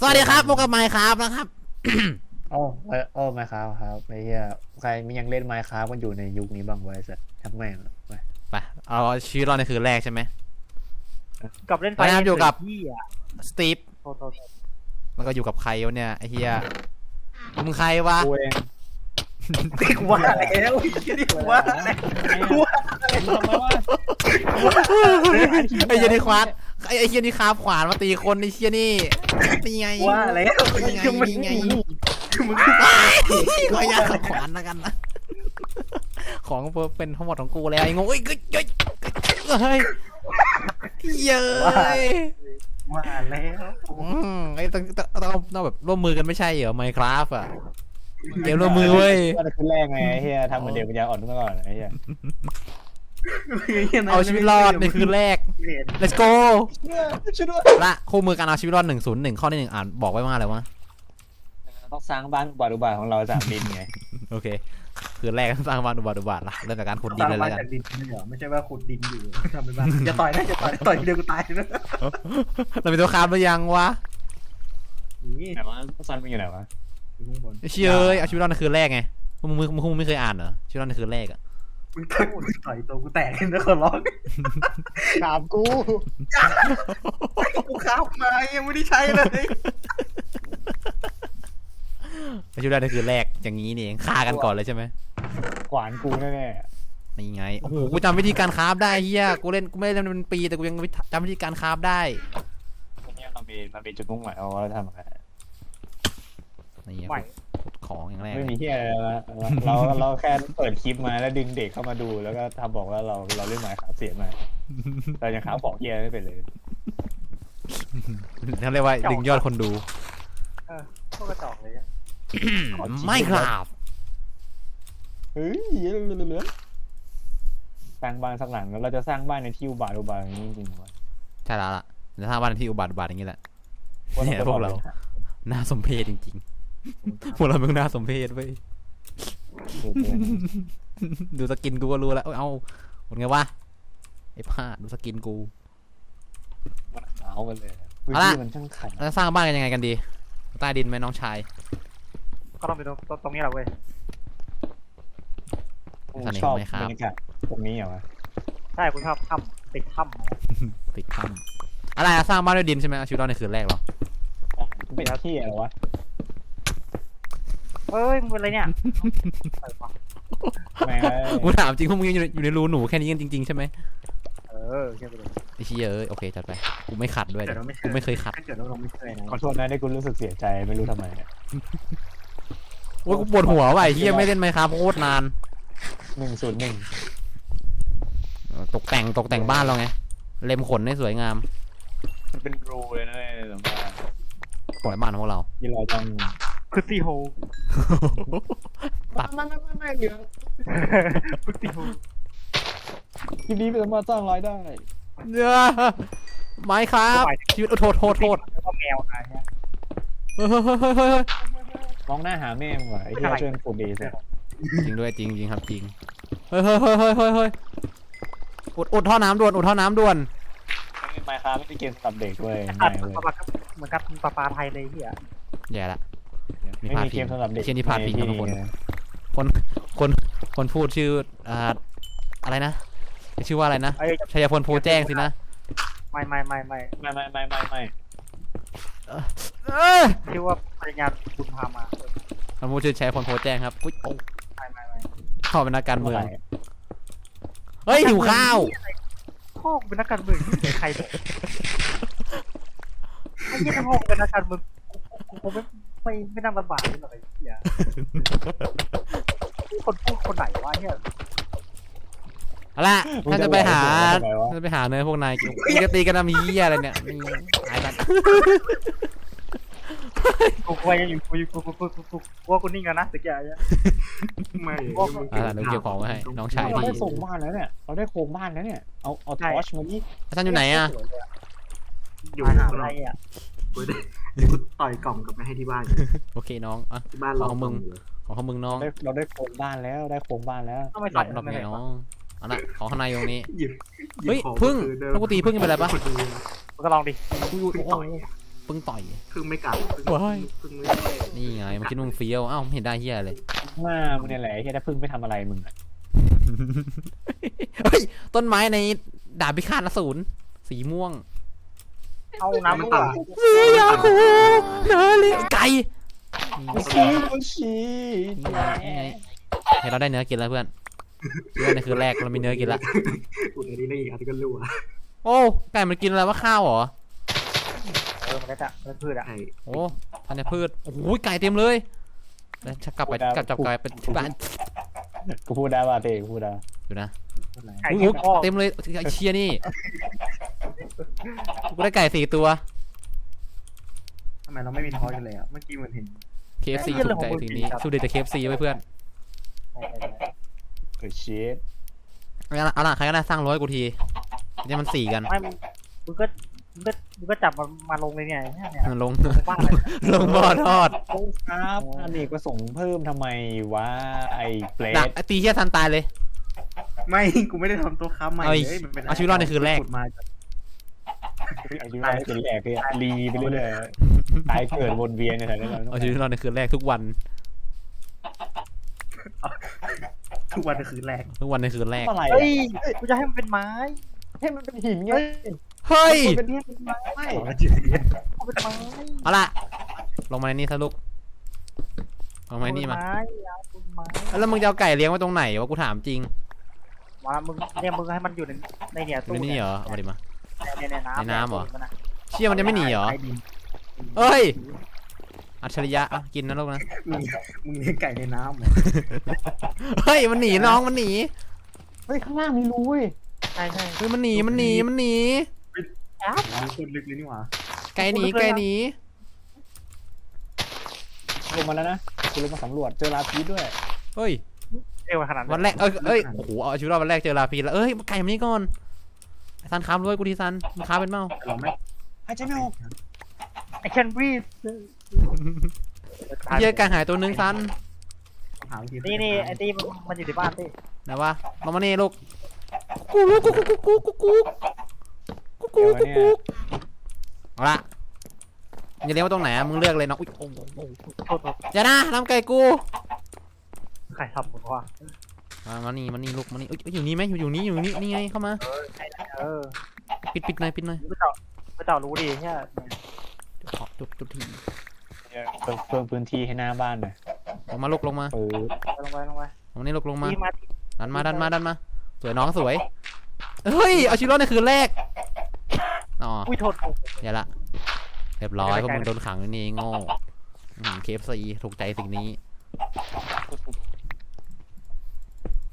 สวัสดีครับพบกับไมค์ครับนะครับ โอ้เออโอ้ไมครับครับไอ้เหี้ยใครมียังเล่นไมครับกันอยู่ในยุคนี้บ้างไว้สัตว์ทำแม่งไปไปเอาชีวิตรอดในคืนแรกใช่ไหม กับเล่นไฟไปนะครับอยู่กับ ที่อะสตีฟโทษโทษแล้วก็อยู่กับใครวะเนี่ยไอ้เฮียมึงใครวะกูเองกูว่าแล้วกูว่าแล้วกูว่าทำไมวะไอ้เฮียนี่ควาน ไอ้ไอ้เฮียนี่คาบขวานมาตีคนไอ้เฮียนี่นี่ไงว่าแล้วนี่ไงคือมันนี่ไงคือมันขออนุญาตขับขวานแล้วกันนะของเป็นทั้งหมดของกูแล้วไอ้งงเอ้ยเฮ้ยเฮ้ยเฮ้ยเย้ยว่าแล้วอืมไอ้ต้องต้องต้องต้องแบบร่วมมือกันไม่ใช่เหรอไมคราฟอะเกมร่วมมือเว้ยว่าจะขึ้นแรกไงไอ้เหี้ยทำเหมือนเด็กปัญญาอ่อนเมื่อก่อนไอ้เหี้ย เอาชีวิตรอดในคืนแรก let's go ช่วยด้วยละคู่มือการเอาชีวิตรอดหนึ่งศูนย์หนึ่งข้อที่หนึ่งอ่านบอกไว้ว่าอะไรวะต้องสร้างบ้านอุบาทอุบาทของเราจากดินไง โอเค คืนแรกสร้างบ้านอุบาทอุบาทละเริ่มจากการขุดดิดินนเลยมาแล้วกัจานกดินไม่เหรอไม่ใช่ว่าขุดดินอยู่ทำเป็นบ้านอย่าต่อยนะอย่าต่อยต่อยทีเดียวกูตายนะเราเป็นตัวคาร์บหรือยังวะนี่ไหนวะซันมันอยู่ไหนวะอยู่ข้างบนเชยเอ้ยเอาชีวิตรอดในคืนแรกไงมึงมึงมึงมึงไม่เคยอ่านเหรอชีวิตรอดในคืนแรกอะ มึงต่อยมึงต่อยตัวกูแตกเลยนะคนร้องถามกูกูข้าวมายังไม่ได้ใช้เลยเอาชีวิตรอดในคืนแรกอย่างนี้นี่เองฆ่ากันก่อนเลยใช่ไหมขวานกูแน่นี่ไงโอ้โหกูจำวิธีการคราฟได้เฮียกูเล่นกูไม่ได้เล่นมันเป็นปีแต่กูยังจำวิธีการคราฟได้ๆเนี่ยมันมีมันมีจุดมุ่งหมายเอาเราทำอะไรนี่ไงไหว ขุดของอย่างแรกไม่มีที่อะไรแล้วเราเราแค่เปิดคลิปมาแล้วดึงเด็กเข้ามาดูแล้วก็ทำบอกว่าเราเราเล่นไมค์ขาเสียมาแต่ยังขาของเฮียไม่เป็นเลยเขาเรียกว่าดึงยอดคนดูพวกกระจอกเลยอะไม่ครับเฮ้ยเหลือสร้างบ้านสักหลังแล้วเราจะสร้างบ้านในที่อุบาทอุบาทอย่างนี้จริงๆวะใช่แล้วล่ะจะสร้างบ้านที่อุบัติอุบัติอย่างนี้แหละเนี่ยพวกเราน่าสมเพชจริงๆ พวกเราเป็นน่าสมเพชเว้ยดูสกินกูก็รู้แล้ว เอ้ยเอาหมดไงวะไอ้ผ้าดูสกินกูมันขาวกันเลยพื้นเอาล่ะที่มันช่างขันแล้วสร้างบ้านกันยังไงกันดี ใต้ดินไหมน้องชาย ก็ต้องไปตรงตรงนี้แหละเว้ยสนิทชอบไหมครับบรรยากาศตรงนี้เหรอวะใช่กูชอบถ้ำติดถ้ำติดถ้ำอะไรอะสร้างบ้านด้วยดินใช่ไหมเอาชีวิตรอดในคืนแรกเหรอเป็นที่อะไรวะ เฮ้ยมึงเป็นอะไรเนี่ยเปิดปะแม่งเอ้ยกูถามจริงพวกมึงยังอยู่ในอยู่ในรูหนูแค่นี้กันจริงๆใช่ไหมเออเชื่อไปเลยไอ้เชี่ยเอ้ยโอเคจัดไปกูไม่ขัดด้วยเดี๋ยวเราไม่กูไม่เคยขัดถ้าเกิดว่าเราไม่เคยนะขอโทษนะที่กูรู้สึกเสียใจไม่รู้ทำไมเนี่ยโอ้ยกูปวดหัวว่ะไอ้เฮียไม่เล่นไหมครับโคตรนานหนึ่งศูนย์หนึ่งเออตกแต่งตกแต่งบ้านเราไงเล็มขนให้สวยงามมันเป็นรูเลยนะเว้ยแต่ว่าสวยบ้านของพวกเรา ที่เราต้อง คือซีโฮตัดไม่ไม่ไม่ไม่เหลือคือซีโฮคลิปนี้เป็นมาสร้างรายได้เนี่ยไม้ครับชีวิตโอ้โทษโทษโทษแล้วก็แมวนะเนี่ยเฮ้ยเฮ้ยเฮ้ยเฮ้ยเฮ้ยมองหน้าหาแม่มึงว่ะไอ้ที่ช่วยกูดีสิจริงด้วยจริงจริงครับจริงเฮ้ยเฮ้ยเฮ้ยเฮ้ยเฮ้ยเฮ้ยอุดอุดท่อน้ำด่วนอุดท่อน้ำด่วนไมค์ครับไม่ได้เกมสำหรับเด็กเว้ยตัไม่ดเว้ยปลาปลาเหมือนกับปลาปลาไทยเลยเฮียแย่ละมี ไม่พาดมีพิเกงมสำหรับเด็กเชี่ยนี่พาดพิงใที่ทุกคนนะคนคนคนพูดชื่ออ่าอะไรนะชื่อว่าอะไรนะไอ้ยชัยพลโพแจ้งสินะไม่ไม่ไม่ไม่ไม่ไม่ไม่ไม่ไม่เออชื่อว่าปริญญาบุญพามามันพูดชื่อชัยพลโพแจ้งครับอุ้ยโอ้ไม่ไม่ไม่เข้าเป็นนักการเมืองเฮ้ยหิวข้าวพ่อกูเป็นนักการเมืองที่ใครบอกไอ้ยี่ถ้าพ่อกูเป็นนักการเมืองกูกูคงไม่ ไม่ไม่นั่งลำบากนี่หรอกไอ้เหี้ยคนพูดคนไหนวะเนี่ยเอาล่ะถ้าจะไปหาถ้าจะไปหาเนื้อพวกนายกินกูจะตีกันนะมีเหี้ยอะไรเนี่ยนี่ตายกันกูกลัวยังอยู่กูอยู่กูกูกูกูกูกลัวกูนิ่งแล้วนะสึกอย่างเงี้ยไม่อ่าเดี๋ยวเก็บของไว้ให้น้องชายเราพี่ได้โครงบ้านแล้วเนี่ยเราได้โครงบ้านแล้วเนี่ยเอาเอาทอชมาดิอาจารย์อยู่ไหนอะอยู่มหาลัยอะกูได้ กูต่อยกล่องกลับไปให้ที่บ้านโอเคน้องอะที่บ้านของมึงรของข้างมึงน้องได้เราได้โครงบ้านแล้วได้โครงบ้านแล้วต้องไปหลัใส่บหลับไม่ไงได้น้องเอาละของข้างในตรงนี้หยิบหยิบเฮ้ยของพึ่งคืนเดิมแล้วกูตีพึ่งเป็นไรปะมึงก็ลองดิอุ้ยอุ้ยพึ่งโอ้ต่อยยปึ้งต่อยพึ่งไม่กัดพึ่งว้ายพึ่งไม่นี่ไงมันคิดว่ามึงเฟี้ยวเอ้าไม่เห็นได้เฮียเลยหน้ามึงเนี่ยแหละไอ้เหี้ยถ้าพึ่งไม่ทำอะไรมึงอะเฮ้ยต้นไม้ในดาบพิฆาตอสูรสีม่วง เอาน้ำมันรั่วต่ำเสียาคูนาลีไก่กูชี้กูชี้นี่ไงนี่ไงเห็นเราได้เนื้อกินแล้วเพื่อนเพื่อนในคืนแรกเรามีเนื้อกินแล้วอุดอันนี้ได้อีกอันนี้ก็รั่วโอ้ไก่มันกินอะไรวะข้าวเหรอเออมันก็จะเป็นพืชอะไอ้โอ้พันธุ์พืชโอ้โหไก่เต็มเลยแล้วชักกลับไปกลับจับไก่ไปที่บ้านกูพูดได้ป่ะเต้กูพูดได้ดูนะไก่โอ้โหกินข้อเต็มเลยไอเชียนี่ กูได้ไก่สี่ตัว ทำไมเราไม่มีท้อกันเลยอะ เมื่อกี้เหมือนเห็น KFC ไอ้เหี้ยถูกใจเรื่องของสิ่งนี้มึงครับสู้เด็ดแต่ KFC ไว้เพื่อนเกิดชีสเอาละเอาละใครก็ได้สร้างร้อยกูทีเนี่ยมันสี่กัน ไม่มึงมึงก็มึงก็มึงก็จับมันมาลงเลยเนี่ยเนี่ยเนี่ยมันลง บ้าเลยลงบ่อทอดโอ้ครับอันนี้ประสงค์เพิ่มทำไมวะไอ้เปรดักตไอตีเฮียทันตายเลย ไม่ กูไม่ได้ทำตัวค้าใหม่เอาเลอีกยมันเป็นเอาชีวิตรอดในคืนแรก ขุดมา อายุเราเป็นแหลกเลยอะรีไปเรื่อยๆตายเกิดวนเวียนในแถวนี้เราเอาชีวิตรอดในคืนแรกทุกวัน ทุกวันในคืนแรกทุกวันในคืนแรก อะไรเฮ้ยกูจะให้มันเป็นไม้ ให้มันเป็นหินไงเฮ้ยเฮ้ยเป็นที่เป็นไม้เอาจริงๆเอาเป็นไม้เอาละลงมาในนี่ซะลูกลงมาในนี่มาเอเป็ไม้เอาเป็นไม้ แล้วมึงจะเอาไก่เลี้ยงไว้ตรงไหนวะกูถามจริงมามึงเนี่ยมึงให้มันอยู่ในในเนี่ยในตู้นี่เหรอเอามาดิมา เนี่ยเนี่ยน้ำในน้ำเหรอตู้ะเชี่ยมันจะไม่หนีเหรอใต้ดินเอ้ย อัจฉริยะอะกินนะลูกนะ มึงมึงเลี้ยงไก่ในน้ำเหรอเฮ้ยมันหนีน้องมันหนี เฮ้ยข้างล่างมีรูเว้ยใช่ใช่เฮ้ยมันหนีมันหนีมันหนี น้ำคนลึกเลยนี่หว่าไก่หนีไก่หนี ลงมาแล้วนะกูลงมาสำรวจเจอลาพีด้วยเฮ้ย เอวขนาดวันแรกเอ้ยเอ้ย โอ้โห เอาชีวิตรอดวันแรกเจอลาพีแล้วเอ้ยไก่มันนี่ก่อนไอ้ ซันค้ามด้วยกูทีซันมึงค้าเป็นเมาเราไม่หายใจไม่ออก I can breathe เหี้ยไก่หายตัวนึงซันหาวิธีนี่นี่ไอ้ตีมันมันอยู่ในบ้านตีไหนวะลงมานี่ลูกกูลูกกูกูกูกูกูกูกูกูกูเอาละมึงจะเลี้ยงไว้ตรงไหนอะมึงเลือกเลยเนาะอุ้ยโอ้โหโอ้โหโทษโทษอย่านะทำไก่กูใครทำมึงวะ มามานี่มานี่ลูกมานี่เอ้ยอยู่นี่ไหมอยู่อยู่นี่อยู่นี่นี่ไงเข้ามา เออปิดปิดหน่อยปิดหน่อยไม่เจ้าไม่เจ้ารู้ดีใช่ไหมขอจุดจุดทีเพิ่มเพิ่มพื้นที่ให้หน้าบ้านหน่อยลงมาลูกลงมาเออลงไปลงไปลงมานี่ลูกลงมาตีมาดันมาดันมาดันมา สวยน้องสวยเฮ้ยเอาชีวิตรอดในคืนแรกอ๋ออุ้ยโทษอย่าละเรียบร้อยไม่พวกได้มึงโดนขังอยู่นี่โง่เคฟซีถูกใจสิ่งนี้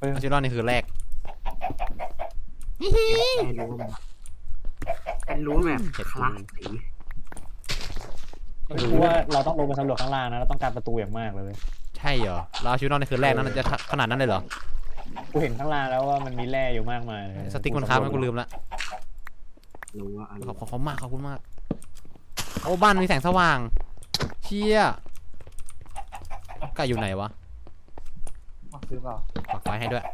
เฮ้ยเอาชีวิตรอดในคืนแรกไอ้รู้แบบไอ้รู้แบบคลาสสีกูว่าเราต้องลงไปสำรวจข้างล่างนะเราต้องการประตูอย่างมากเลยเว้ยใช่เหรอเราเอาชีวิตรอดในคืนแรกนั้นจะขนาดนั้นเลยเหรอกูเห็นข้างล่างแล้วว่ามันมีแร่อยู่มากมายเลยสติ๊กมันค้างมันกูลืมละรู้ว่าอะไรขอบขอบขอบมากขอบคุณมากโอ้บ้านมีแสงสว่าง เชี่ยไก่อยู่ไหนวะ ซื้อเปล่าปักไฟให้ด้วย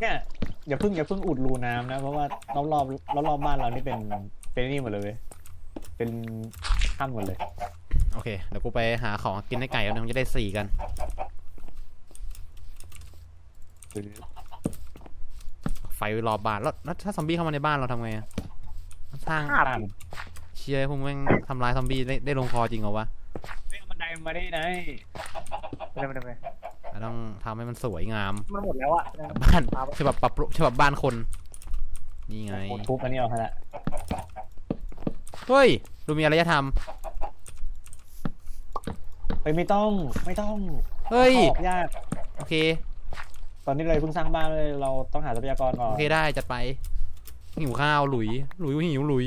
เนี่ยอย่าเพิ่งอย่าเพิ่งอุดรูน้ำนะ เพราะว่ารอบรอบรอบรอบๆบ้านเรานี่เป็นเป็นนี่หมดเลยเว้ยเป็นถ้ำหมดเลยโอเค เดี๋ยวกูไปหาของกินให้ไก่แล้วนึงจะได้สี่กัน ไฟรอบบ้านแล้วแล้วถ้าซอมบี้เข้ามาในบ้านเราทำไงอะสร้างภาพบ้านเชียร์พวกแม่งทำลายซอมบี้ได้ได้ลงคอจริงเหรอวะเฮ้ยเอาบันไดมาได้ไหนไม่ได้ไม่ได้ไม่ได้เรา ต้องทำให้มันสวยงาม มันหมดแล้วอะแบบบ้านฉบับปรับปรุงฉบับบ้านคน นี่ไงโคตรทุบอันนี้เอาฮะละเฮ้ย ดูมีอารยธรรมเฮ้ยไม่ต้องไม่ต้องเฮ้ยออกยากโอเค ตอนนี้เลยเพิ่งสร้างบ้านเลยเราต้องหาทรัพยากรก่อนโอเคได้จัดไปหิวข้าวหลุยหลุยหิวหลุย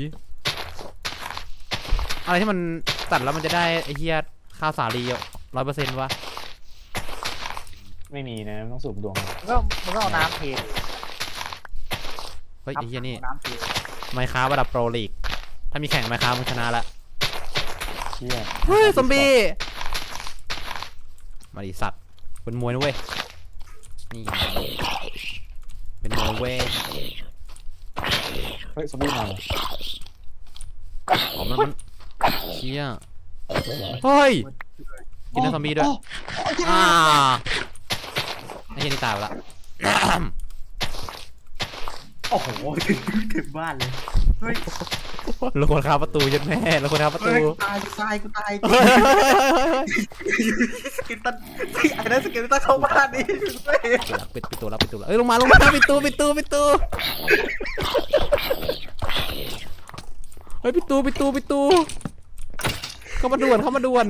อะไรที่มันตัดแล้วมันจะได้ไอ้เหี้ยข้าวสาลีร้อยเปอร์เซ็นต์วะ ไม่มีนะต้องสูบดวงมึงก็มึงก็เอาน้ำเทเฮ้ยไอ้เหี้ยนี่อาน้ำเทไมค้าระดับโปรลีก ถ้ามีแข่งไมค้ามึงชนะละเชี่ยเฮ้ยซอมบี้มาดิสัตว์เป็นมวยนะเว้ยนี่ไงเป็นมวยเว้ยเฮ้ยซอมบี้มาเหรออ๋อมันมันเชี่ยเฮ้ยกินเนื้อซอมบี้ด้วย อ่า ไอ้เหี้ยนี่ตายไปละ โอ้โหถึงบ้านเลย เฮ้ยเราควรคาประตูยัดแม่เราควรคาประตูเฮ้ยกูตายกูตายกูตายเฮ้ยเฮ้ยเฮ้ยเฮ้ยเฮ้ยสกิลตันไอ้นั่นสกิลตันเข้าบ้านนี่เฮ้ยปิดปิดตัวแล้วปิดตัวแล้วเอ้ยลงมาลงมาปิดตู้ปิดตู้ปิดตู้เฮ้ยปิดตู้ปิดตู้ปิดตู้เข้ามาด่วนเข้ามาด่วน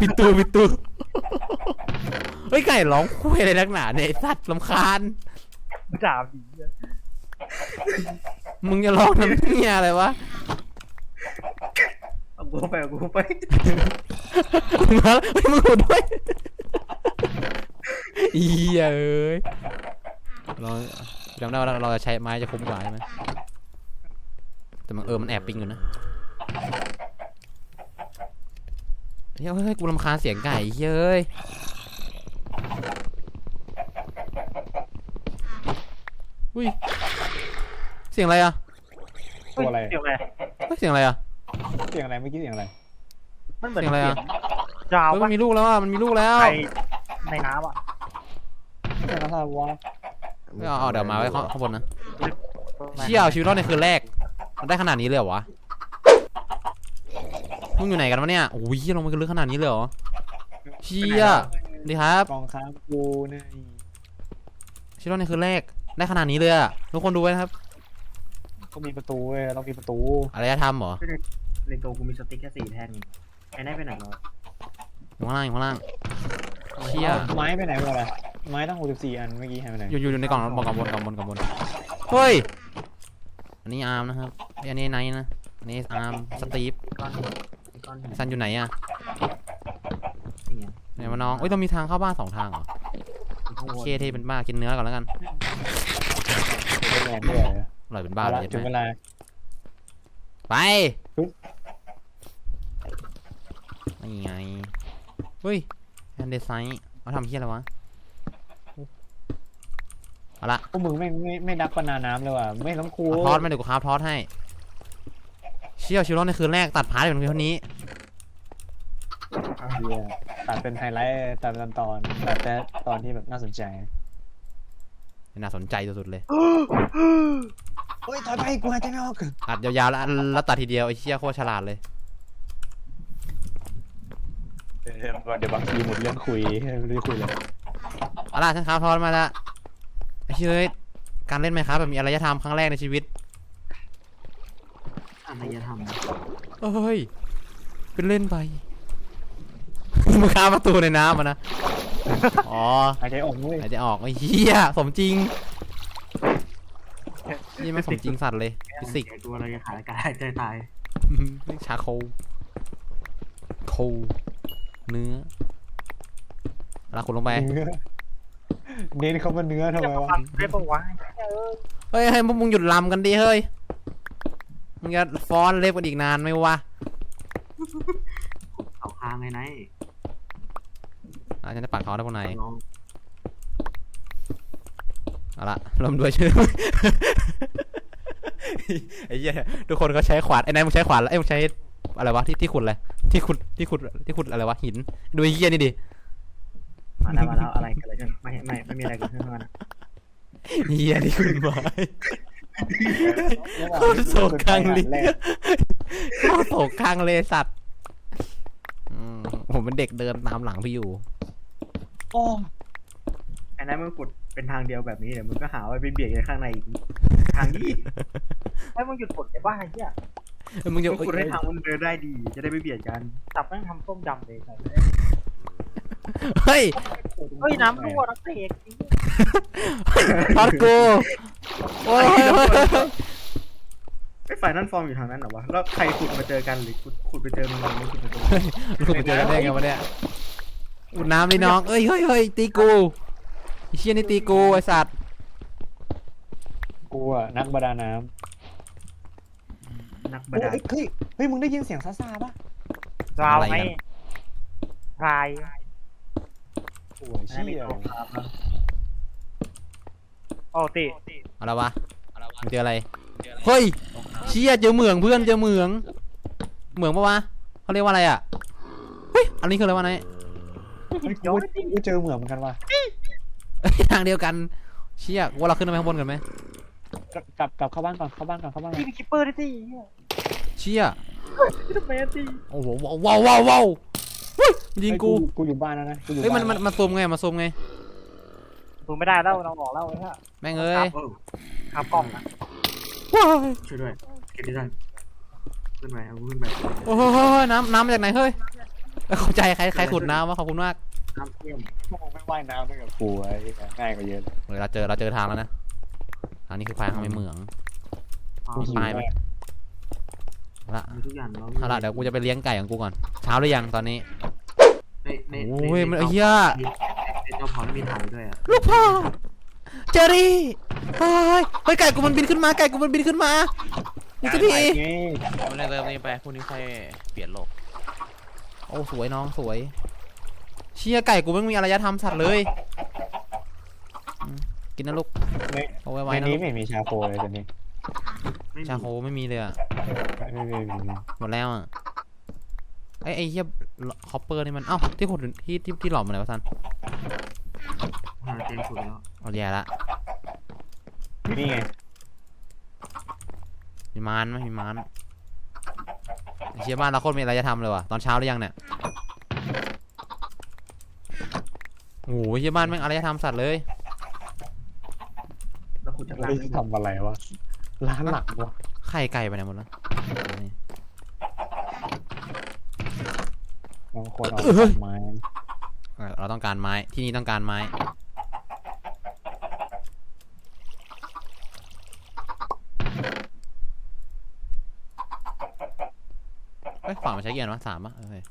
ปิดตู้ปิดตู้ เฮ้ยไก่ร้องคุยอะไรนักหนาเนี่ยไอ้สัตว์ลำคาญด่าผีอะมึงจะร้องทำเหี้ยอะไรวะ เอากูไปเอากูไปมึงมาเฮ้ยมึงหดด้วยอีเอ้ยเราจำได้ว่าเราเราจะใช้ไม้จะคุ้มกว่าใช่ไหมแต่มันเออมันแอบปิงอยู่นะ เฮ้ยเฮ้ยกูรำคาญเสียงไก่เฮ้ยอุ้ยเสียงอะไรอะตัวอะไรเสียงอะไรเฮ้ยเสียงอะไรอะเสียงอะไรเมื่อกี้เสียงอะไรมันเหมือนเสียงอะไรเสียอะงดาวเฮ้ยมัปะนมีลูกแล้วอะมันมีลูกแล้วในในน้ำอะเสียงอะไรวะไม่เอาเอาเดี๋ยวมาไว้ข้างข้างบนนะเชี่ยเอาชีวิตรอดในคืนแรกมันได้ขนาดนี้เลยเหรอวะ มึงอยู่ไหนกันวะเนี่ยโอ้ยเหี้ยลงมาลึกขนาดนี้เลยเหรอเชี่ยดีครับกองค้างกูเนี่ยชีวิตรอดในคืนแรกได้ขนาดนี้เลยอะทุกคนดูไว้นะครับก็มีประตูเว้ยต้องมีประตูอะไรจะทำเหรอในตัวกูมีสติ๊กแค่สี่แท่งไอ้นั่นไปไหนแล้วอยู่ข้างล่างอยู่ข้างล่างเชี่ยอาไม้ไปไหนหมดอะไม้ตั้ง64อันเมื่อกี้หายไปไหนอยู่อยู่อยู่ในกล่องบอกกล่องบนกล่องบนกล่องบนเฮ้ยอันนี้อาร์มนะครับเอ้ยอันนี้ไนท์นะอันนี้อาร์มสตีฟ ก้อนหินไอ้ก้อนหินซันอยู่ไหนอะนี่ไงไหนวะน้องเอ้ยต้องมีทางเข้าบ้านสองทางเหรอข้างบโอนเคที่เป็นบ้ากินเนื้อก่อนแล้วกันเป็นแมนด้วยอร่อยเป็นบ้าเอาเลละยถึงใช่เวไหมลา ไปปึ๊บ นี่ไงเฮ้ยแอนเดซไซน์เขาทำเฮี้ยอะไรวะเอาละพวกมึงไม่ไม่ไม่นักประนาน้ำเลยว่ะไม่ต้องครูเอาทอดไหมาเดี๋ยวกูคราฟทอดให้ เชี่ยวชิวรอนในคืนแรกตัดพาร์ทเป็นเพียงเท่านี้เหี้ยตัดเป็นไฮไลท์ตัดเป็นตอนตัดแต่ตอนที่แบบน่าสนใจ น่าสนใจสุดๆเลยเฮ้ยถอยไปกูหายใจไม่ออกตัดยาวๆแล้วแล้วตัดทีเดียวไอ้เชี่ยโคตรฉลาดเลยเดี๋ยวเดี๋ยวบางทีหมดเรื่องคุยไม่ได้คุยเลยเอาล่ะฉันคราฟทอดมาละไอ้เชี่ยเอ้ยการเล่นไหมครับแบบมีอารยธรรมครั้งแรกในชีวิตอะไรจะทเฮ้ย เป็นเล่นไป มึงคาประตูในน้ำมานะ อ๋อหายใจออกเว้ยหายใจออกไอ้เหี้ยสมจริง นี่มันสมจริงสัตว์เลยำฟิสิกส์ไอ้ตัวอะไรจะขาดอากาศหายใจตายชาโคลโคลเนื้อแล้วคุณลงไปเนื้อเน้นเขาว่าเนื้อทำจะไมประวะมาณได้ปะวะเฮ้ยให้พวกมึงหยุดลำกันดิเฮ้ย มึงจะฟ้อนเล็บกันอีกนานไหมวะเอาค้างไงไน อะฉันจะปักเขาได้พวกนายลองเอาละเริ่มด้วยชื่อไอ้เหี้ยทุกคนเขาใช้ขวานไอ้นายมึงใช้ขวานแล้วไอ้ยมึงใช้อะไรวะที่ที่ขุดอะไรที่ขุดที่ขุดที่ขุดอะไรวะหินดูไอ้เหี้ยนี่ดิมาแล้วมาแล้วอะไรกันอะไรกันไม่ไม่ไม่มีอะไรเกิดขึ้นทั้งนั้นเหี้ยที่ขุดไม้โคตรโศกคังเลยโคตรโศกคังเลยสัตว์อืมผมเป็นเด็กเดินตามหลังพี่อยู่ โอ้ไอ้นั่นมึงขุดเป็นทางเดียวแบบนี้เดี๋ยวมึงก็หาว่าไปเบียดในข้างในอีกทางนี้ให้มึงหยุดกดไอ้บ้าไอ้เหี้ยเอ้ยมึงจะมึงขุดให้ทางมันเดินได้ดี จะได้ไม่เบียดกันจับแม่งทำต้มยำเลยเฮ้ยเฮ้ยน้ำรั่วน้ำเตกทอดกูโอ้ยเฮ้ยเฮ้ยเฮ้ยไอ้ฝ่ายนั่นฟอร์มอยู่ทางนั้นเหรอวะ แล้วใครขุดมาเจอกันหรือขุดขุดไปเจอมึงมึงขุดไปเจอลูกไปเจอกันได้ไงวะเนี่ย อุดน้ำดิน้องเอ้ยเฮ้ยเฮ้ยตีกูไอ้เชี่ยนี่ตีกูไอ้สัตว์กูอะนักประดาน้นักำบาดาลเฮ้ยเฮ้ยเฮ้ยมึงได้ยินเสียงซาซาป่ะราวไงพายโอ้ยอันนั้นเชี่มียตัวครับโอ้ติเอาละวะมึงเจออะไรเฮ้ยเชี่ยเจอเหมืองเพื่อนเจอเหมือง เหมืองปะวะเขาเรียกว่าอะไรอะเฮ้ยอันนี้คืออะไรวะนาย กูกูเจอเหมือนเหมือนกันว่ะทางเดียวกันเชี่ยว่าเราขึ้นไปข้างบนกันไหมกลับกลับกลับเข้าบ้านก่อนเข้าบ้านก่อนเข้าบ้านก่ที่อนมีคิปเปอร์ได้สิเชี่ยที่ทำไมอะสิโอ้โหว้าวว้าวว้าวเฮ้ยมันยิงกูเฮ้กูอยู่บ้านแล้วนะกูอยู่เฮ้ยมันบ้ามันมันซูมไงมาซูมไงดูไม่ได้แล้วเราบอกแล้วไอ้ฮะแม่งเอ้ยโอ้ขับกล้องนะว้าวช่วยด้วยเก็บได้ทันขึ้นไปเอาขึ้นไปโอ้โหน้ำน้ำมาจากไหนเฮ้ยเอ้ยเข้าใจใครใครขุดน้ำวะขอบคุณมาก น้ำเยี่ยมชั่วโมงไม่ว่ายน้ำด้วยกับกูไอ้เหี้ยง่ายกว่าเยอะเลยเฮ้ยเราเจอเราเจอทางแล้วนะทางนี้คือทางไปเหมืองอ๋อกูหิวตายไปมากละมีทุกอย่างแล้วเอาละเดี๋ยวกูจะไปเลี้ยงไก่ของกูก่อน เช้าหรือยังตอนนี้ในในโอ้ยมันในเฮียในเตาเผาไม่มีถ่านด้วยอะลูกพ่อเจอรี่เฮ้ยเฮ้ยไก่กูมันบินขึ้นมาไก่กูมันบินขึ้นมานี่จะดีไอ้ไงไม่ได้เติมนี้ไปพรุ่งนี้ค่อยเปลี่ยนโลกโอ้สวยน้องสวย เชี่ยไก่กูไม่มีอารยธรรมสัตว์เลยอืมกินนะลูกในเอาไว้ในไว้นะนี้ลูกไม่มีชาโคเลยตอนนี้ไม่มีชาโคไม่มีเลยอะไม่ไม่ไม่ไม่หมดแล้วอะไอ้ไอ้เหี้ยคอปเปอร์นี่มันเอ้าที่ขุดที่ที่ที่หลอมมาไหนวะซันหาเต็มสุดแล้วเอาแย่ละนี่ไงมีมานไหมมีมานไอ้เชี่ยบ้านเราโคตรมีอารยธรรมเลยว่ะตอนเช้าหรือยังเนี่ย โอ้โหเชี่ยบ้านแม่งอารยธรรมสัตว์เลยแล้วคุณจะเราล้างได้ทำอะไรวะ ร้านหลักวะไข่ไก่ไปไหนหมดแล้วนี่บางคนเอาเอ้ยไม้เออเราต้องการไม้ที่นี่ต้องการไม้ เอ้ยฝั่งมันใช้เกียร์วะสามปะเออ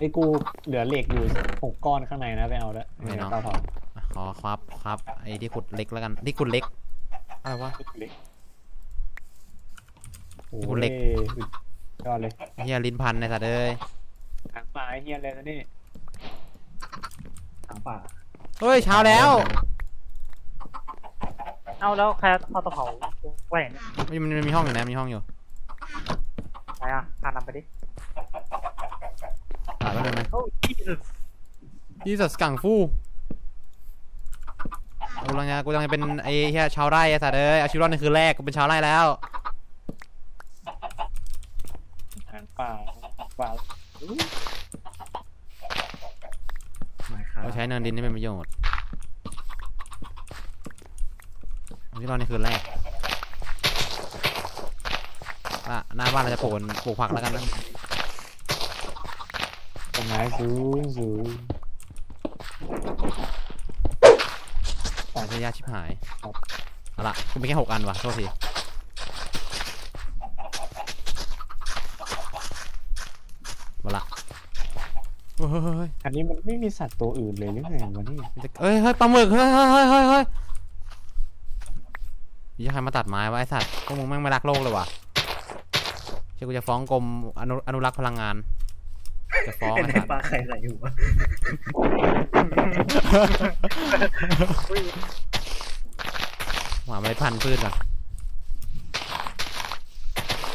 ไอ้กูเหลือเหล็กอยู่หกก้อนข้างในนะไปเอาด้วยไม่เนาะเก้าเผาอะขอครับครับไอ้ที่ขุดเล็กแล้วกันที่ขุดเล็กอะไรวะเหล็กโอ้กูเหล็ก สุดยอดเลยเฮียลิ้นพันในสัตว์เอ้ยหางปลาไอ้เฮียเลยนะนี่ถามป่าเฮ้ยเช้าแล้วเอาแล้วใครเอาตะเผาไว้ไหนเนี่ยมันมันมีห้องอยู่นะมีห้องอยู่ไหนอะพานำไปดิ ถ่ายแป๊บนึงนะโอ้ยยี่สัสกังฟูกูกำลังจะกูกำลังจะเป็นไอ้เฮียชาวไร่ไอ้สัตว์เอ้ยเอาชีวิตรอดในคืนแรกกูเป็นชาวไร่แล้วหางปลาหางปลาไม่ครับเราใช้เนินดินให้เป็นประโยชน์เอาชีวิตรอดในคืนแรกละหน้าบ้านเราจะปลูกปลูกผักแล้วกันนะ ต้นไม้สูงสูงของช้ยาชิบหายเอาละกูมีแค่หกอันวะโทษทีมาละเฮ้ยอันนี้มันไม่มีสัตว์ตัวอื่นเลยหรือไงวะนี่เอ้ยเฮ้ยปลาหมึกเฮ้ยเฮ้ยเฮ้ยเฮ้ยเฮ้ยยี่ใครมาตัดไม้วะไอสัตว์พวกมึงแม่งไม่รักโลกเลยวะเชื่อกูจะฟ้องกรมอนุอนุรักษ์พลังงาน จะฟ้องเห็นไอ้ในสัตว์ปลาไข่ใส่หัวหมาเมล็ดพันธุ์พืชว่ะ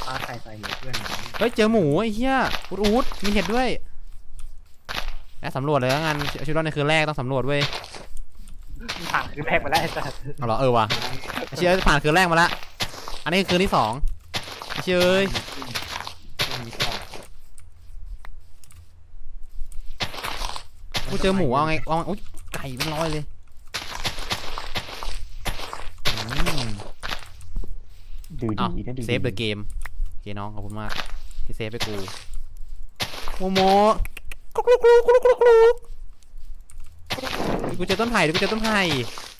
ปลาไข่ใส่หัวเพื่อนเฮ้ยเจอหมูไอ้เหี้ยอูดอูดมีเห็ดด้วยแอบสำรวจเลยแล้วงานชีวิตรอดในคืนแรกต้องสำรวจเว้ยผ่านคืนแรกไปแล้วไอ้สัสเอาเหรอเออว่ะเชื่อผ่านคืนแรกมาละอันนี้คือคืนที่สองเชื่อเอ้ย กูเจอหมูเอาไงเอาไงอุ๊ยไก่เป็นร้อยเลยอืมดูอ้าวดีนะดูดีเซฟเดอะเกมโอเคน้องขอบคุณมากที่เซฟให้กูโมโมกรุกกรุกกรุกกรุกกรุกกูเจอต้นไผ่กูเจอต้นไผ่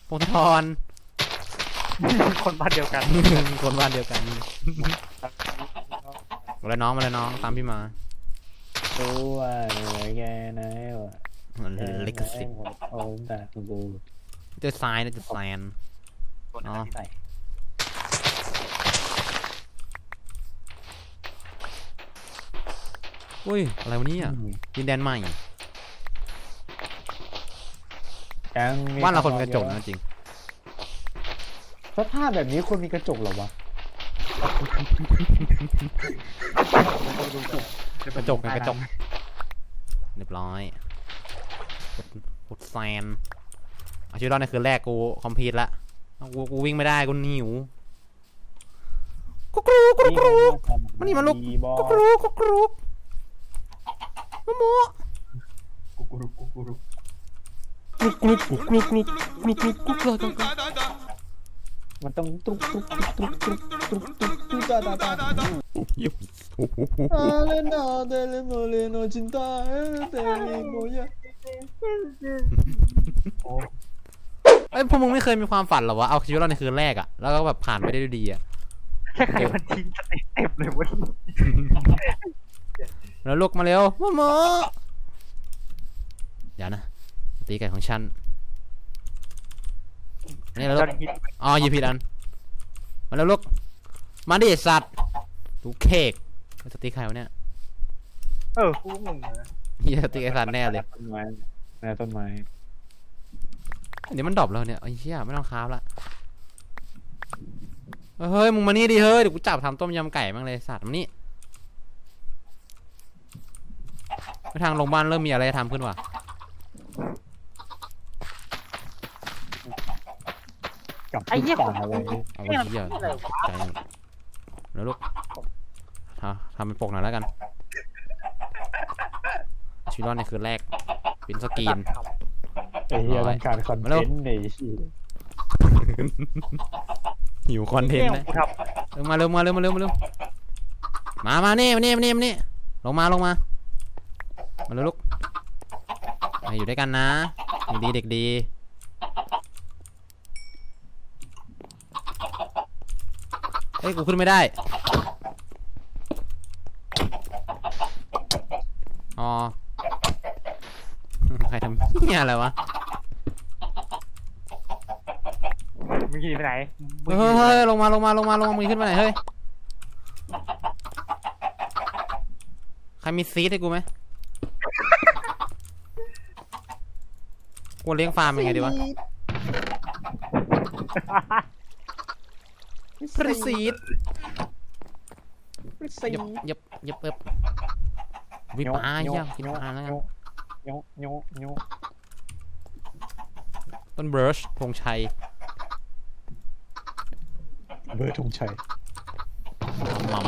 พงศธร คนบ้านเดียวกัน คนบ้านเดียวกันมาเลยน้องมาเลยน้องตามพี่มา ตัวเหนือแกไหนวะ เล็กสิโอ้แต่กูเจอทรายนะเจอแซนคนอะไรที่ใส่อุ้ย อะไรวะเนี่ยดินแดนใหม่จังมีบ้านเราคนมันกระจกนะจริงสภาพแบบนี้ควรมีกระจกเหรอวะกระจกไงกระจกเรียบร้อย กดกดแซนเอาชีวิตรอดในคืนแรกกูคอมพลีทละเอากูกูวิ่งไม่ได้กูหิวกุกรูกุกรูมานี่มาลุกดีบอกุกรูกุกรูมะม่วกุกรุกกุกรุกกรุกกรุกกรุกกรุกกรุกกรุกกรุกกรุกกรุกกรุกมันต้องตุ๊กตุ๊กตุ๊กตุ๊กตุ๊กตุ๊กตุ๊กตุ๊กตาตาตาอาเลนาเดเลโนเลโนจินตาเอเดลิโมยะ โอ้เอ้ยพวกมึงไม่เคยมีความฝันเหรอวะ เอาชีวิตรอดในคืนแรกอะแล้วก็แบบผ่านไปได้ด้วยดีอะแค่ใครมันทิ้งสเต็ปเต็มเลยเวะแล้วลุกมาเร็วมะม่วเดี๋ยวนะ ตีไก่ของฉันอันนี่แล้วจลุนกฮิตอ๋อหยิบผิดอัน มาแล้วลูกมาดิไอ้สัตว์ดูเค้กไอ้สติ๊กใครวะเนี่ย เออกูงงเลยเฮียสติ๊กไอ้สัตว์แน่เลยต้นไม้ แม่ต้นไม้เดี๋ยวมันดรอปแล้วเนี่ยไอ้เหี้ยไม่ต้องคราฟละเฮ้ยมึงมานี่ดิเฮ้ยเดี๋ยวกูจับทำต้มยำไก่บ้างเลยสัตว์มานี่ไปทางโรงพยาบาลเริ่มมีอะไรจะทำขึ้นว่ะกับทุกป่าเลยเอาไว้เหี้ยใจหนึ่งแล้วลูกทำทำเป็นปกหน่อยแล้วกันชีวิตรอดในคืนแรก เป็นสกรีน ไอ้เหี้ยต้องการคอนเทนต์ในชีวิตหิวคอนเทนเที่ต์ยเลยกูทเร็วมาเร็วมาเร็วมาเร็วมาเร็วมามานี่มานี่มานี่มานี่ลงมาลงมามาเร็วลูกมาอยู่ด้วยกันนะเด็กดีเด็กดีเฮ้ยกูขึ้นไม่ได้ อ๋อ ใครทำเหี้ย อะไรวะำมึงขี่ไปไหนมึงเฮ้ขี่ยไปไหนเฮ้ยลงมาลงมาลงมาลงมามึงขึ้นมาไหนอยเฮ้ยใครมีซีดให้กูไหมกูเลี้ยงฟาร์มยังไงดีวะพรีซีดยับยับยับเอิบวิปอาเหี้ยกินปลาแล้วกัน โยโยโย ต้นเบิร์ชธงชัย เบอร์ธงชัยมัม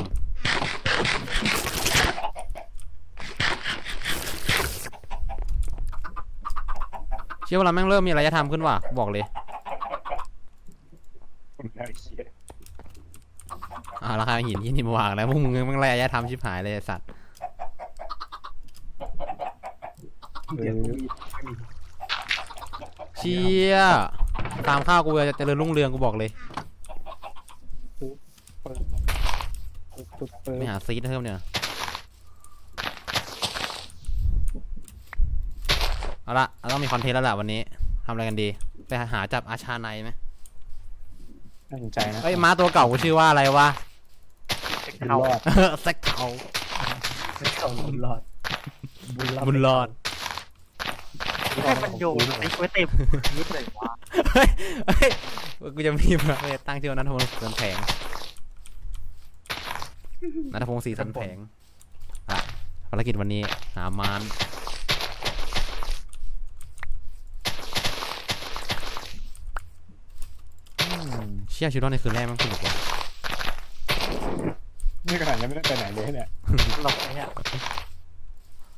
เชื่อว่าเราแม่งเริ่มมีอะไรจะทำขึ้นว่ะ บอกเลย คนไอ้เหี้ยอ่าราคาหินที่นี่มาวางแล้วพวกมึงแม่งไรอะทำชิบหายเลยไอ้สัตว์ เอเดี๋ยวอกูมีไม่มี เชี่ยตามข้าวกูจะเจริญรุ่งเรืองกูบอกเลยตุ๊กตุ๊กเปิดไม่หาซีดเพิ่มเนี่ย เอาละเราต้องมีคอนเทนต์แล้วล่ะวันนี้ทำอะไรกันดี ไปหาจับอาชาในไหมน่าสนใจนะเอ้ยม้าตัวเก่ากูชื่อว่าอะไรวะเช็คบุญเขารอด แซกเก่าไม่เข้าบุญรอดบุญรอดบุญรอด ให้มันโยนไอ้ไว้เต็มนิดเลยวะเฮ้ยเฮ้ยกูจะมีมาเลยตั้งชื่อว่านัทพงศ์สันแผงนัทพงศ์สีสันแผงอะภารกิจวันนี้หามานอืมเชี่ยชีวิตรอดในคืนแรกมันสนุกว่ะนี่ขนาดยังไม่ได้ไปไหนเลยเนี่ย หลบไอ้เนี่ย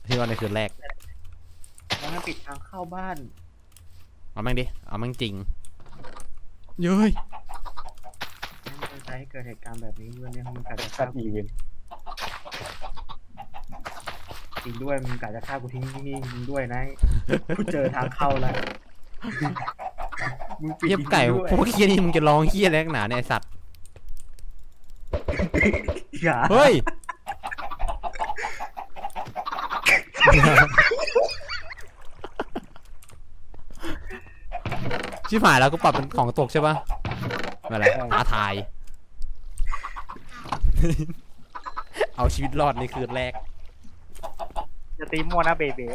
ชีวิตรอดในคืนแรก แล้วมันปิดทางเข้าบ้าน เอาแม่งดิ เอาแม่งจริง เย้ยไม่เป็นไรให้เกิดเหตุการณ์แบบนี้วันนี้มึงกะจะชัฆ่าดกูอีเวนต์จริงด้วยมึงกะจะฆ่ากูทิ้งนี่มึงด้วยนะกูเจอทางเข้าแล้วมึงปิดเยียบไก่ด้วยพวกเคียนี่มึงจะร้องเคียอะไรนักหนาเนี่ยไอสัตว์ อย่าเฮ้ย ชิบหายแล้วก็ปรับเป็นของตกใช่ปะไม่เป็นไรท้าทาย เอาชีวิตรอดในคืนแรกจะตีมั่วนะเบเบ้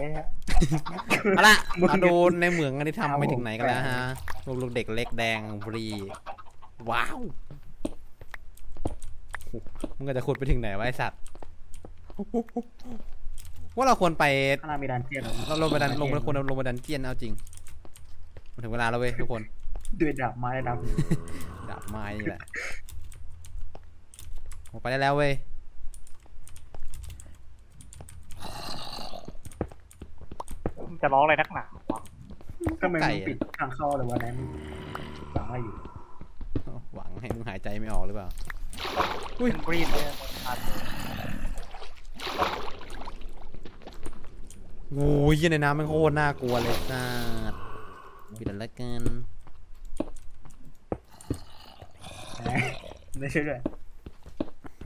เอาละมาดูในเหมืองกันที่ทำไปถึงไหนกันแล้วฮะลูกลูกเด็กเล็กแดงบรี ว้าวมึงก็จะขุดไปถึงไหนวะไอสัตว์ว่าเราควรไป ข้างล่างมีดันเจียน เราลงไปดันลงไปควรลงไปดันเจียนเอาจริง มันถึงเวลาแล้วเว้ยทุกคน ด้วยดาบไม้ดาบดาบไม้นี่แหละออกไปได้แล้วเว้ยมึงจะร้องอะไรนักหนาทำไมมึงปิดทางเข้าเลยวะไหนมึงหวังอะไรอยู่หวังให้มึงหายใจไม่ออกหรือเปล่า อุ้ยเป็นบรีดเลยโอ้ยเหี้ยในน้ำมันโคตรน่ากลัวเลยสัตว์ ปิดแล้วกันไม่ใช่ด้วย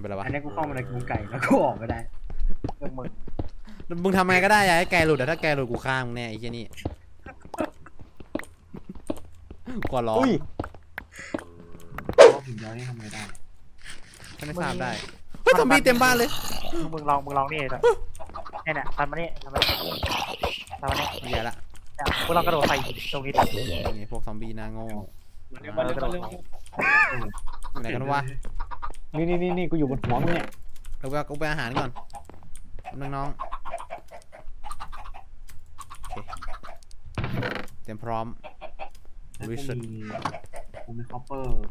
เป็นไรวะอันนี้กูเข้ามาในกรงไก่แล้วกูออกไม่ได้เรื่องมึงมึงทำไงก็ได้อย่าให้แกหลุดแต่ถ้าแกหลุดกูฆ่ามึงแน่ไอ้เหี้ยนี่กอร้องอุ้ยเพราะว่าหินย้อยนี่ทำไงได้ฉันไม่ทราบได้เฮ้ยซอมบี้เต็มบ้านเลย มึงลองมึงลองนี่เลยเนี่ยเนี่ยทำมานี่ทำมานี่ทำมานี่ไม่ใช่ละ เนี่ยมึงลองกระโดดใส่หินตรงนี้นี่พวกซอมบี้หนาโง่มาเร็วมาเร็วมาเร็วไหนกันวะนี่นี่นี่นี่กูอยู่บนหัวมึงเนี่ยเราไปเอาไปอาหารก่อนน้องๆโอเคเตรียมพร้อมวิสุทมีกูมีคอปเปอร์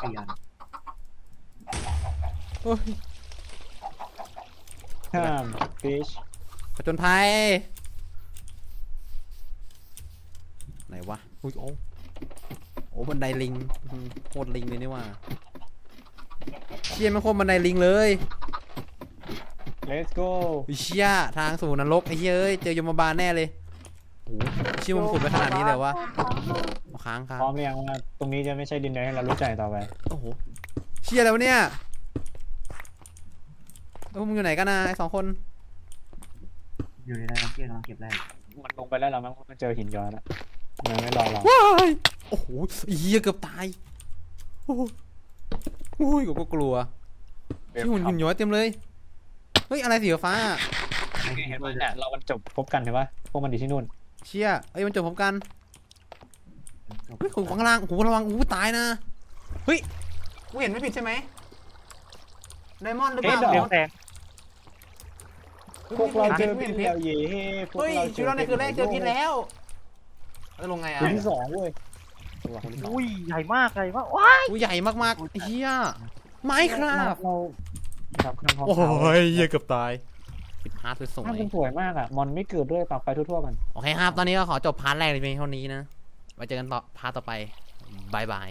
สี่อันโอ้ยห้ามฟิชผจญภัย ไหนวะอุ้ยโอ้โอ้บันไดลิงอื้อหือโคตรลิงเลยนี่ว่าเชี่ยไม่โคตรบันไดลิงเลยเลสโก้ไอ้เชี่ยทางสู่นรกไอ้เหี้ยเอ้ยเจอยมบาลแน่เลยโอ้โหเชี่ยมันขุดไปขนาดนี้เลยวะมาค้างค้างพร้อมหรือยังว่าตรงนี้จะไม่ใช่ดินแดนให้เรารู้ใจต่อไปโอ้โหเชี่ยอะไรวะเนี่ยแล้วมึงอยู่ไหนกันนะไอ้สองคน อยู่ในดันเจียนกำลังเก็บแร่มันลงไปแล้วเรามั้งมันเจอหินย้อยแล้ว มันไม่รอเราว้ายโอ้โหไอ้เหี้ยเกือบตายโอ้โหโอ้ยกูก็กลัวที่หุ่นหุ่นย้อยเต็มเลย เฮ้ยอะไรสีฟ้าเห็นไหมเนี่ยเรามันจบพบกันเห็นปะพวกมันอยู่ที่นู่น เชี่ยเอ้ยมันจบพร้อมกัน เฮ้ยของข้างล่างโอ้โหระวังโอ้โหตายนะ เฮ้ยกูเห็นไม่ผิดใช่ไหมไดมอนด์หรือเปล่าเดี๋ยวแดงพวกเราเจอเฮ้พิยษแล้วเย่พวกเฮ้ยเราชีวิตเราในคืนแรกเจอพิษแล้ว เอ้ยลงไงอะคืนที่สองเว้ยตัวคนที่สองอุ้ยใหญ่มากใหญ่มากว้ายอุ้ยใหญ่มากๆเฮียไม้ครับเราครับเครื่องพร้อมโอ้เท้ายเฮียเกือบตายปิดพาร์ทสวภาพยมันสวยมากอะมอนไม่เกิดด้วยปรับไฟทั่วๆกันๆโอเคครับ ตอนนี้ก็ขอจบพาร์ทแรกเลยเพียงเท่านี้นะไว้เจอกันต่อพาร์ทต่อไปบายบาย